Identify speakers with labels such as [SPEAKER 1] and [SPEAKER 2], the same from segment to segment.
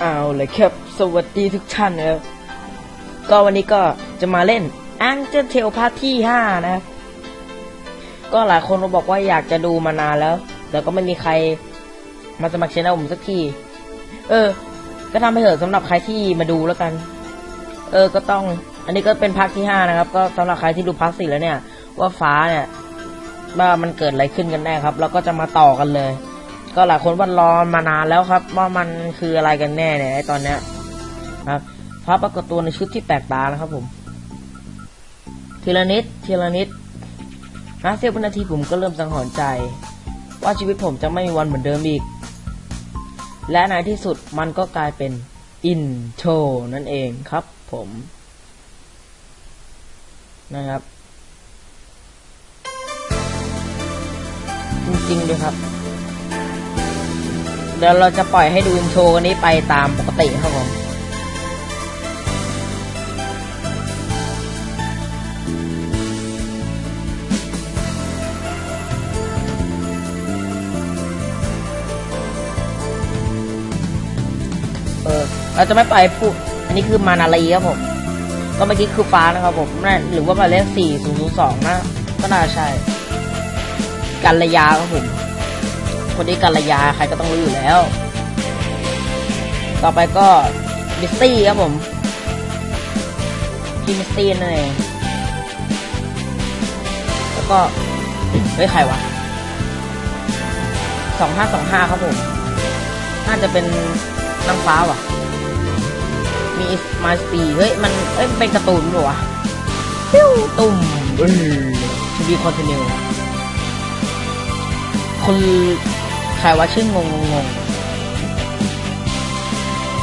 [SPEAKER 1] เอาเลยครับ สวัสดีทุกท่านนะครับก็วันนี้ก็จะมาเล่น Angel Tale Part ที่5นะครับก็หลายคนบอกว่าอยากจะดูมานานแล้ว แต่ก็ไม่มีใครมาสมัครช่องผมสักที เออ ก็ทำไปเถอะสำหรับใครที่มาดูแล้วกัน เออ ก็ต้อง อันนี้ก็เป็นภาคที่5นะครับ ก็สำหรับใครที่ดูภาคสี่แล้วเนี่ย ว่าฟ้าเนี่ยว่ามันเกิดอะไรขึ้นกันแน่ครับ เราก็จะมาต่อกันเลย ก็หลายคนว่ารอมานานแล้วครับ ว่ามันคืออะไรกันแน่เนี่ยไอตอนเนี้ยครับฟ้าปรากฏตัวในชุดที่แปลกตานะครับผม ทีละนิดทีละนิดนะเสี้ยววินาทีผมก็เริ่มสังหรณ์ใจ ว่าชีวิตผมจะไม่มีวันเหมือนเดิมอีก และในที่สุดมันก็กลายเป็นอินโทรนั่นเองครับผมนะครับ จริงๆด้วยครับ เดี๋ยวเราจะปล่อยให้ดูอินโทรนี้ไปตามปกติครับผมเออเราจะไม่ปล่อยพูดอันนี้คือมานาลีครับผม ก็เมื่อกี้คือฟ้านะครับผมน่าหรือว่าหมายเลขสี่ศูนย์ศูนย์สองนะก็น่าใช่กัลยาครับผม คนนี้กัลยาใครก็ต้องรู้อยู่แล้ว ต่อไปก็มิสตี้ครับผมพี่มิสตี้นั่นเองแล้วก็เฮ้ยใครวะสองห้าสองห้าครับผม น่าจะเป็นนางฟ้าว่ะ มีมาสปีเฮ้ยมันเอ้ยมันเป็นการ์ตูนหรอวะปิ้วตุ่มเออทูบีคอนติเนียคน ใครว่าชื่องงงงง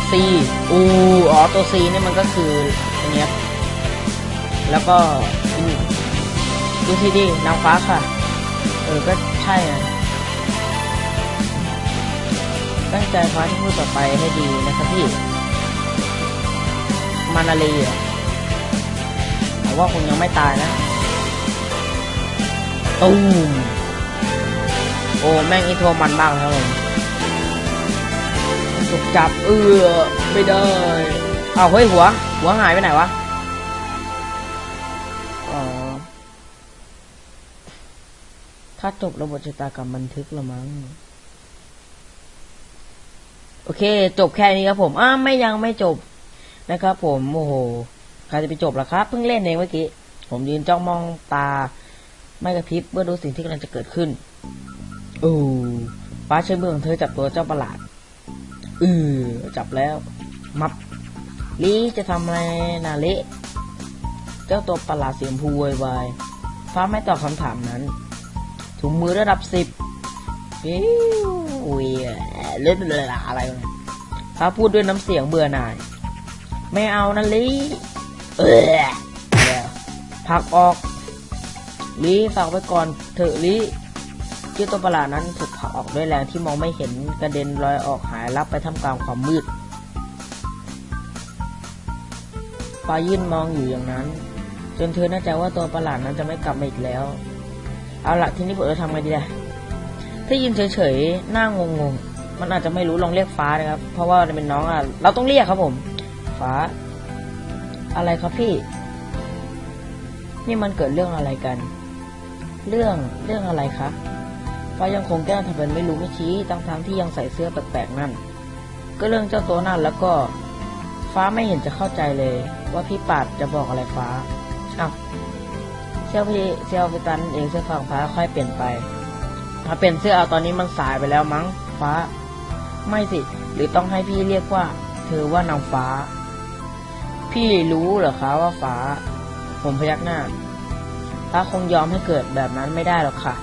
[SPEAKER 1] ซีอูอ๋อตัวซีนี่มันก็คืออันนี้แล้วก็ดูทีดีนางฟ้าค่ะ เออ ก็ใช่นะตั้งใจฟ้าที่พูดต่อไปให้ดีนะครับพี่ มานาลีอะแต่ว่าคงยังไม่ตายนะ ตูม โอ้แม่งอีโทรมันบ้างครับผมถูกจับเออไม่ได้เอาเฮ้ยหัว หัวหายไปไหนวะอ๋อถ้าจบระบบชะตากรรมบันทึกละมั้งโอเค จบแค่นี้ครับผมอ้าไม่ยังไม่จบนะครับผมโอ้โหใครจะไปจบล่ะครับ เพิ่งเล่นเองเมื่อกี้ ผมยืนจ้องมองตา ไม่กระพริบเมื่อดูสิ่งที่กำลังจะเกิดขึ้น โอ้ฟ้าใช้มืองเธอจับตัวเจ้าประหลาดเออจับแล้ว มับลีจะทำอะไรนาเละเจ้าตัวประหลาดเสียงพูโวยวายฟ้าไม่ตอบคำถามนั้น ถุงมือระดับสิบอิ๊วอุ้ยเล่นอะไรวะเนี่ยฟ้าพูดด้วยน้ำเสียงเบื่อหน่าย ไม่เอานะลีเออผลักออกลีฝากไว้ก่อนเถอะลี เจ้าตัวประหลาดนั้นถูกผลักออกด้วยแรงที่มองไม่เห็นกระเด็นลอยออกหายลับไปทำกลางความมืดฟ้ายื่นมองอยู่อย่างนั้น จนเธอแน่ใจว่าตัวประหลาดนั้นจะไม่กลับมาอีกแล้ว เอาละทีนี้ผมจะทำไงดีล่ะถ้ายืนเฉยๆหน้างงๆมันอาจจะไม่รู้ลองเรียกฟ้านะครับ เพราะว่าเป็นน้องอะเราต้องเรียกครับผม ฟ้า อะไรครับพี่ นี่มันเกิดเรื่องอะไรกัน เรื่องเรื่องอะไรคะ ฟ้ายังคงแกล้งทำเป็นไม่รู้ไม่ชี้ทั้งทั้งที่ยังใส่เสื้อแปลกๆนั่น ก็เรื่องเจ้าตัวนั่นแล้วก็ ฟ้าไม่เห็นจะเข้าใจเลย ว่าพี่ปัดจะบอกอะไรฟ้าอ้าวเซี่ยวพี่เซี่ยวพี่ตันเองเสื้อฟ้างฟ้าค่อยเปลี่ยนไป ถ้าเป็นเสื้อเอาตอนนี้มันสายไปแล้วมั้ง ฟ้า ไม่สิ หรือต้องให้พี่เรียกว่า เธอว่านางฟ้า พี่รู้เหรอคะว่าฟ้า ผมพยักหน้า ฟ้าคงยอมให้เกิดแบบนั้นไม่ได้หรอกค่ะ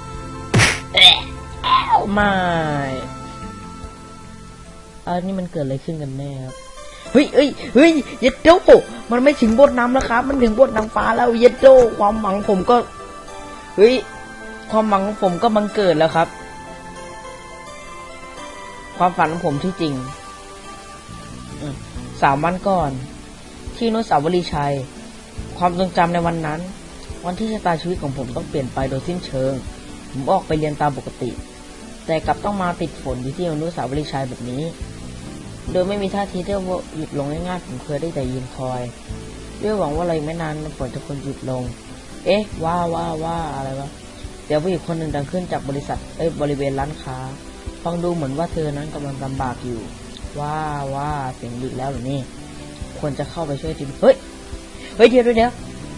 [SPEAKER 1] แอะแอ้ว ไม่อันนี้มันเกิดอะไรขึ้นกันแน่ครับ เฮ้ยเฮ้ยเฮ้ยเย็ดโดมันไม่ถึงบทนำแล้วครับ มันถึงบทนางฟ้าแล้วเย็ดโดความหวังผมก็ เฮ้ย ความหวังของผมก็บังเกิดแล้วครับ ความฝันของผมที่จริง สามวันก่อน ที่นุสาวรีชัย ความทรงจำในวันนั้น วันที่ชะตาชีวิตของผมต้องเปลี่ยนไปโดยสิ้นเชิง ผมออกไปเรียนตามปกติ แต่กลับต้องมาติดฝนอยู่ที่อนุสาวรีย์ชัยแบบนี้ โดยไม่มีท่าทีที่จะหยุดลงง่ายๆผมเคยได้แต่ยืนคอยด้วยหวังว่าอะไรไม่นานฝนจะควรหยุดลง เอ๊ะ ว่าว่าว่าอะไรวะ เดี๋ยวผู้หญิงคนหนึ่งดังขึ้นจากบริษัท เอ้ย บริเวณร้านค้า ฟังดูเหมือนว่าเธอนั้นกำลังลำบากอยู่ ว่าว่าเสียงดึกแล้วหรือนี่ ควรจะเข้าไปช่วยทีเฮ้ย เฮ้ยเดี๋ยวเดี๋ยว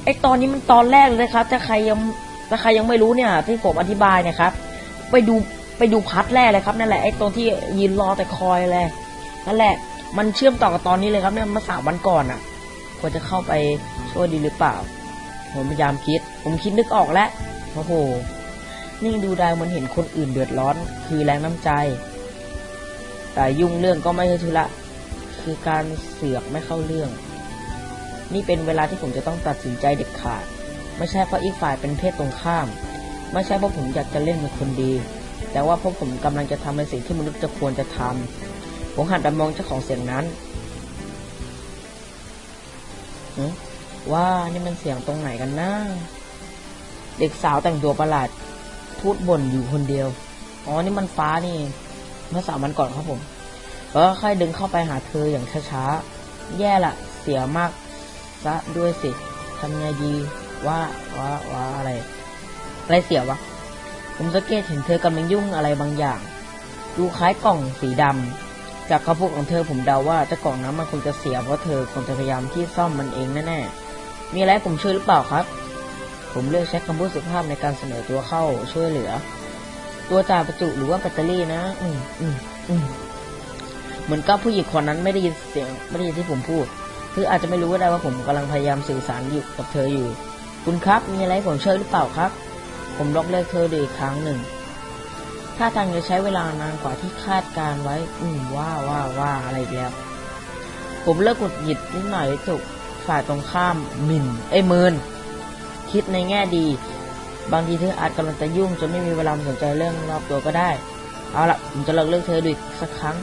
[SPEAKER 1] ไอตอนนี้มันตอนแรกเลยครับ ถ้าใครยัง ถ้าใครยังไม่รู้เนี่ย ที่ผมอธิบายนะครับ ไปดู ไปดูพัดแรกเลยครับนั่นแหละไอ้ตรงที่ยืนรอแต่คอยเลยนั่นแหละ มันเชื่อมต่อกับตอนนี้เลยครับเนี่ยมาสามวันก่อนอะควรจะเข้าไปช่วยดีหรือเปล่า ผมพยายามคิด ผมคิดนึกออกแล้วโอ้โหนี่ดูด้เหมันเห็นคนอื่นเดือดร้อน คือแรงน้ำใจ แต่ยุ่งเรื่องก็ไม่ใช่ธุระคือการเสือกไม่เข้าเรื่อง นี่เป็นเวลาที่ผมจะต้องตัดสินใจเด็ดขาด ไม่ใช่เพราะอีกฝ่ายเป็นเพศตรงข้าม ไม่ใช่เพราะผมอยากจะเล่นเป็นคนดี แต่ว่าพราะผมกำลังจะทำในสิ่งที่มนุษย์จะควรจะทำผมหันไปมองเจ้าของเสียงนั้นว่านี่มันเสียงตรงไหนกันนะเด็กสาวแต่งตัวประหลาด พูดบ่นอยู่คนเดียว อ๋อ นี่มันฟ้านี่ เมื่อสามวันก่อนครับผมก็ค่อยดึงเข้าไปหาเธออย่างช้าๆ แย่ละ เสียมากซะด้วยสิทำไงดีว่าว่าว่าอะไร อะไรเสียวะ ผมสังเกตเห็นเธอกำลังยุ่งอะไรบางอย่าง ดูคล้ายกล่องสีดำ จากคำพูดของเธอผมเดาว่าเจ้ากล่องนั้นมันคงจะเสียเพราะเธอคงจะพยายามที่ซ่อมมันเองแน่ๆ มีอะไรผมช่วยหรือเปล่าครับ ผมเลือกใช้คำพูดสุภาพในการเสนอตัวเข้าช่วยเหลือ ตัวจ่าประจุหรือว่าแบตเตอรี่นะ อืมอืมอืมเหมือนกับผู้หญิงคนนั้นไม่ได้ยินเสียงไม่ได้ยินที่ผมพูด คืออาจจะไม่รู้ก็ได้ว่าผมกำลังพยายามสื่อสารอยู่กับเธออยู่ คุณครับมีอะไรผมช่วยหรือเปล่าครับ ผมล็อกเลิกเธอดูอีกครั้งหนึ่ง ถ้าทางจะใช้เวลานานกว่าที่คาดการไว้ อืมว่าว่าว่าอะไรอีกแล้ว ผมเลิกกดหยิดนิดหน่อยถูกฝ่ายตรงข้ามหมินไอ้ยมืนคิดในแง่ดี บางทีเธออาจกำลังจะยุ่งจนไม่มีเวลาสนใจเรื่องรอบตัวก็ได้ เอาละผมจะเลิกเลิกเธอดูอีกสักครั้ง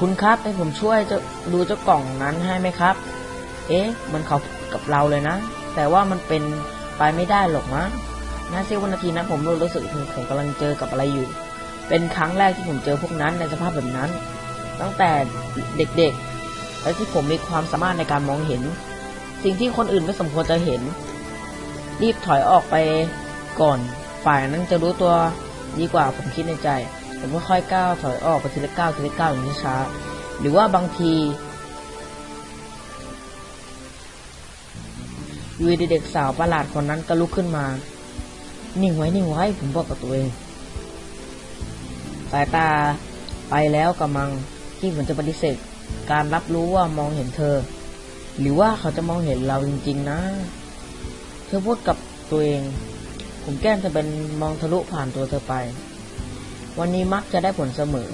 [SPEAKER 1] คุณครับให้ผมช่วยจะดูเจ้ากล่องนั้นให้ไหมครับ เอ๊ะ มันเขากับเราเลยนะ แต่ว่ามันเป็นไปไม่ได้หรอกนะ น่าเสียวันนาทีนั้นผมรู้สึกถึงผมกำลังเจอกับอะไรอยู่ เป็นครั้งแรกที่ผมเจอพวกนั้นในสภาพแบบนั้น ตั้งแต่เด็กๆ และที่ผมมีความสามารถในการมองเห็น สิ่งที่คนอื่นไม่สมควรจะเห็น รีบถอยออกไปก่อน ฝ่ายนั้นจะรู้ตัวดีกว่าผมคิดในใจ ผมก็ค่อยก้าวถอยออกไปทีละก้าวทีละก้าวอย่างช้าๆหรือว่าบางทีอยูดีเด็กสาวประหลาดคนนั้นก็ลุกขึ้นมา นิ่งไว้นิ่งไว้ผมบอกกับตัวเอง สายตาไปแล้วกำลังที่ผมจะปฏิเสธ การรับรู้ว่ามองเห็นเธอ หรือว่าเขาจะมองเห็นเราจริง ๆ นะ เธอพูดกับตัวเอง ผมแกล้งจะเป็นมองทะลุผ่านตัวเธอไป วันนี้มักจะได้ผลเสมอ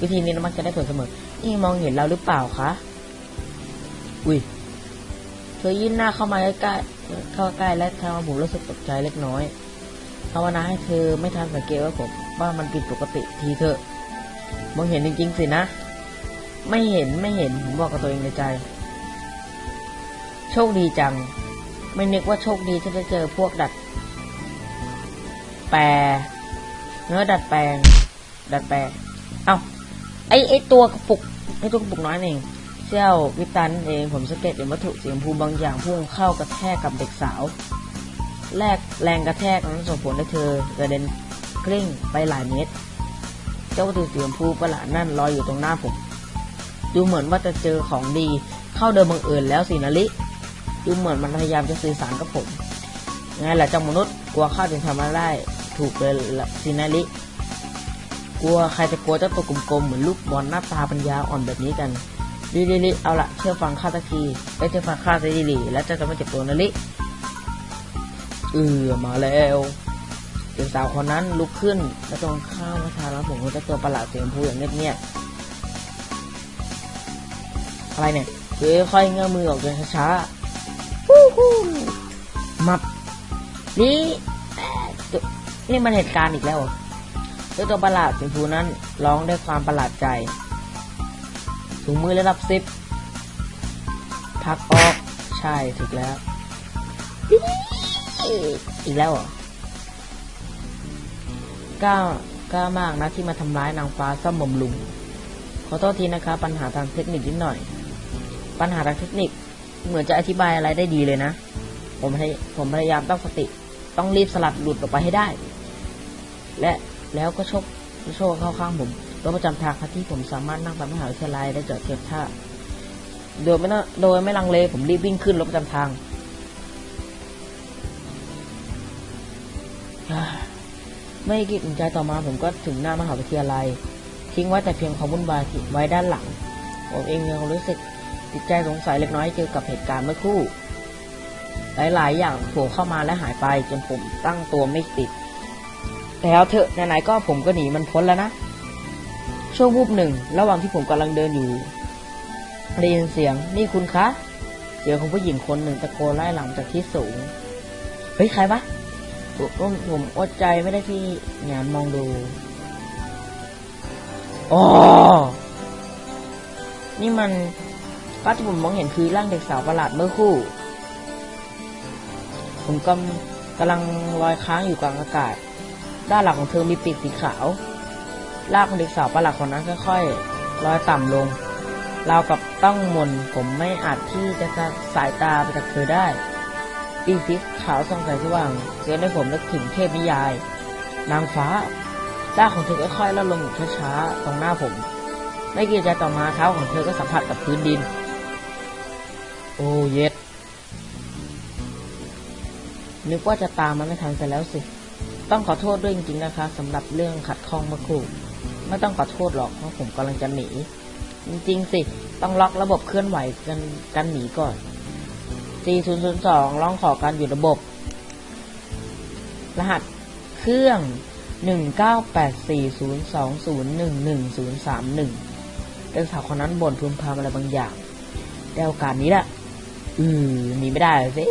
[SPEAKER 1] วิธีนี้มักจะได้ผลเสมอ นี่มองเห็นเราหรือเปล่าคะ อุ้ยเธอยื่นหน้าเข้ามาใกล้ๆเข้าใกล้และทำให้ผมรู้สึกตกใจเล็กน้อย ภาวนาให้เธอไม่ทันสังเกตว่าผมว่ามันผิดปกติทีเถอะมองเห็นจริงๆสินะ ไม่เห็นไม่เห็นผมบอกกับตัวเองในใจ โชคดีจัง ไม่นึกว่าโชคดีที่จะเจอพวกดัด แปลเนื้อดัดแปลง ดัดแปลง เอ้าไอไอตัวกระปุกไอตัวกระปุกน้อยนี่เองเซี่ยววิตันเองผมสังเกตเห็นวัตถุสีชมพูบางอย่างพุ่งเข้ากระแทกกับเด็กสาว แรกแรงกระแทกนั้นส่งผลให้เธอกระเด็นกลิ้งไปหลายเมตร เจ้าวัตถุสีชมพูประหลาดนั่นลอยอยู่ตรงหน้าผม ดูเหมือนว่าจะเจอของดีเข้าเดิมบังเอิญแล้วสินะลิดูเหมือนมันพยายามจะสื่อสารกับผมไงล่ะเจ้ามนุษย์กลัวข้าจึงทำมาได้ถูกเลยละสินะลิกลัวใครจะกลัวเจ้าตัวกลมๆเหมือนลูกบอลหน้าตาปัญญาอ่อนแบบนี้กันลิลิลิเอาละเชื่อฟังข้าตะทีไปเชื่อฟังข้าสิลิลิแล้วเจะจะไม่เจ็บตัวนะลิ เออมาแล้วเด็กสาวคนนั้นลุกขึ้นแล้วตรงข้ามมาทางแล้วผมก็จะตัวประหลาดเสียงพูอย่างเงียบๆอะไรเนี่ยเฮ้ยค่อยเงื้อมือออกอย่าช้าๆฮู้ฮู้มับนี่นี่มันเหตุการณ์อีกแล้วเจ้าตัวประหลาดสีชมพูนั้นร้องด้วยความประหลาดใจถุงมือระดับสิบพักออกใช่ถูกแล้ว อีกแล้วเหรอกล้ากล้ามากนะที่มาทำร้ายนางฟ้าซ่อมบำรุง ขอโทษทีนะคะ ปัญหาทางเทคนิคนิดหน่อย ปัญหาทางเทคนิคเหมือนจะอธิบายอะไรได้ดีเลยนะ ผมพยผมพยายามตั้งสติ ต้องรีบสลัดหลุดออกไปให้ได้ และแล้วก็โชคโชคเข้าข้างผมรถประจำทางที่ผมสามารถนั่งไปมหาวิทยาลัยได้จอดเทียบท่าโดยไม่โดยไม่ลังเลผมรีบวิ่งขึ้นรถประจำทาง ไม่กี่อึดใจต่อมาผมก็ถึงหน้ามหาวิทยาลัย ทิ้งไว้แต่เพียงความวุ่นวายที่ไว้ด้านหลัง ผมเองยังรู้สึกติดใจสงสัยเล็กน้อยเกี่ยวกับเหตุการณ์เมื่อครู่ หลายๆ อย่างโผล่เข้ามาและหายไปจนผมตั้งตัวไม่ติดแต่เอาเถอะไหนๆก็ผมก็หนีมันพ้นแล้วนะช่วงวูบหนึ่ง ระหว่างที่ผมกำลังเดินอยู่ได้ยินเสียงนี่คุณคะเสียงของผู้หญิงคนหนึ่งตะโกนไล่หลังจากที่สูง เฮ้ย ใครวะ ผมผมอดใจไม่ได้ที่งานมองดูอ๋อนี่มันภาพที่ผมมองเห็นคือร่างเด็กสาวประหลาดเมื่อคู่ ผมกำกำลังลอยค้างอยู่กลางอากาศ ด้านหลังของเธอมีปีกสีขาว ร่างของเด็กสาวประหลาดคนนั้นค่อยๆลอยต่ำลง เรากับต้องมนผมไม่อาจที่จะสายตาไปจากเธอได้ ปีกสีขาวส่องแสงสว่างเตือนให้ผมนึกถึงเทพนิยาย นางฟ้าร่างของเธอค่อยๆลดลงอย่างช้าๆตรงหน้าผม ไม่กี่ใจต่อมาเท้าของเธอก็สัมผัสกับพื้นดิน โอ้เย็ดนึกว่าจะตามมันไม่ทันไปแล้วสิ ต้องขอโทษด้วยจริงๆนะคะสำหรับเรื่องขัดข้องเมื่อครู่ไม่ต้องขอโทษหรอกเพราะผมกำลังจะหนี จริงๆสิ ต้องล็อกระบบเคลื่อนไหวกันกันหนีก่อน 4002 ร้องขอการหยุดระบบ รหัสเครื่อง 198402011031เด็กสาวคนนั้นบ่นพึมพำอะไรบางอย่างแต่โอกาสนี้แหละอือหนีไม่ได้สิ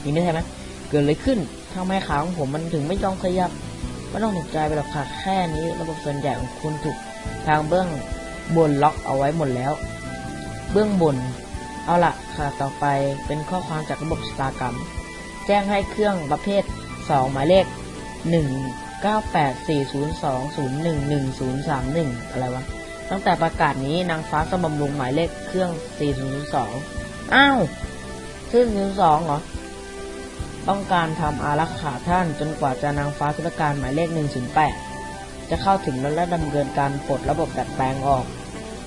[SPEAKER 1] หนีไม่ได้ไหมเกิดอะไรขึ้นทำไมขาของผมมันถึงไม่ยอมขยับไม่ต้องตกใจไปหรอกค่ะแค่นี้ระบบส่วนใหญ่ของคุณถูกทางเบื้องบนล็อกเอาไว้หมดแล้ว เบื้องบน เอาละค่ะต่อไปเป็นข้อความจากระบบชะตากรรม แจ้งให้เครื่องประเภท 2 หมายเลข 198402011031 อะไรวะ ตั้งแต่ประกาศนี้นางฟ้าสมบำรุงหมายเลขเครื่อง 4002 อ้าว4002เหรอ ต้องการทำอารักขาท่านจนกว่าจะนางฟ้าธุรการหมายเลข 108 จะเข้าถึงและดำเนินการปลดระบบดัดแปลงออก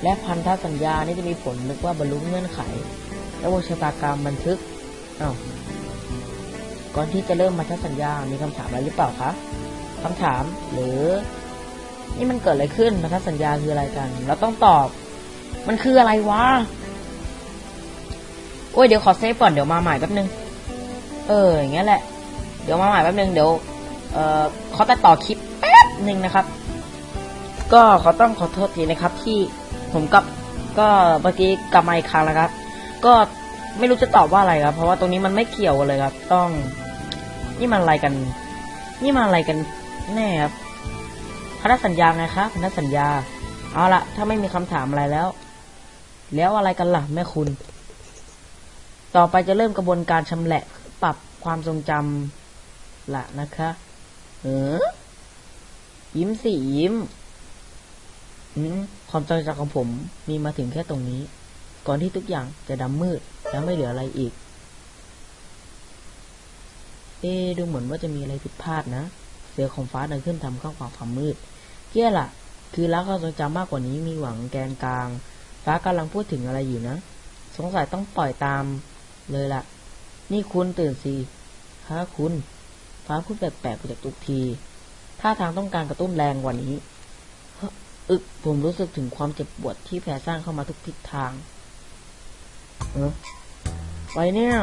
[SPEAKER 1] และพันธสัญญานี้จะมีผลนึกว่าบรรลุเงื่อนไข ระบบชะตากรรมบันทึกอ้าวก่อนที่จะเริ่มพันธสัญญา มีคำถามอะไรหรือเปล่าคะคำถามหรือ นี่มันเกิดอะไรขึ้นพันธสัญญาคืออะไรกัน เราต้องตอบ มันคืออะไรวะ โอ้ยเดี๋ยวขอเซฟก่อนเดี๋ยวมาใหม่แป๊บนึง เอออย่างเงี้ยแหละ เดี๋ยวมาใหม่แป๊บนึงเดี๋ยว เอ่อขอตัดต่อคลิปแป๊บนึงนะครับ ก็ขอต้องขอโทษทีนะครับที่ ผมกับก็เมื่อกี้กลับมาอีกครั้งแล้วครับ ก็ไม่รู้จะตอบว่าอะไรครับ เพราะว่าตรงนี้มันไม่เกี่ยวกันเลยครับ ต้อง นี่มันอะไรกัน นี่มันอะไรกันแน่ครับพันธสัญญาไงครับพันธสัญญา เอาละถ้าไม่มีคำถามอะไรแล้ว แล้วอะไรกันล่ะแม่คุณ ต่อไปจะเริ่มกระบวนการชำแหละปรับความทรงจำละนะคะ เออยิ้มสิยิ้ม ความจำของผมมีมาถึงแค่ตรงนี้ ก่อนที่ทุกอย่างจะดำมืดและไม่เหลืออะไรอีก เอ๊ดูเหมือนว่าจะมีอะไรผิดพลาดนะ เสือของฟ้าเดินขึ้นทำข้างขวางความมืด เกี้ยล่ะ คือรักความทรงจำมากกว่านี้มีหวังแกนกลาง ฟ้ากำลังพูดถึงอะไรอยู่นะ สงสัยต้องปล่อยตามเลยล่ะ นี่คุณตื่นสิฮะคุณ ฟ้าพูดแปลกๆไปจากทุกที ท่าทางต้องการกระตุ้นแรงกว่านี้ อึกผมรู้สึกถึงความเจ็บปวดที่แผ่ซ่างเข้ามาทุกทิศทางเออไปเนี่ย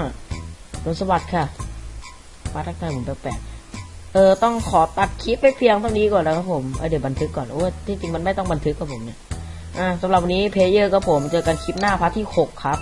[SPEAKER 1] โดนสวัสดค่ะฟ้าทักทายผมแปลกๆเออต้องขอตัดคลิปไปเพียงเท่านี้ก่อนนะครับผมเเดี๋ยวบันทึกก่อนโอ้ที่จริงมันไม่ต้องบันทึกกับผมเนี่ยอ่าสำหรับวันนี้เพลเยอร์ก็ผมเจอกันคลิปหน้าพาร์ทที่หกครับ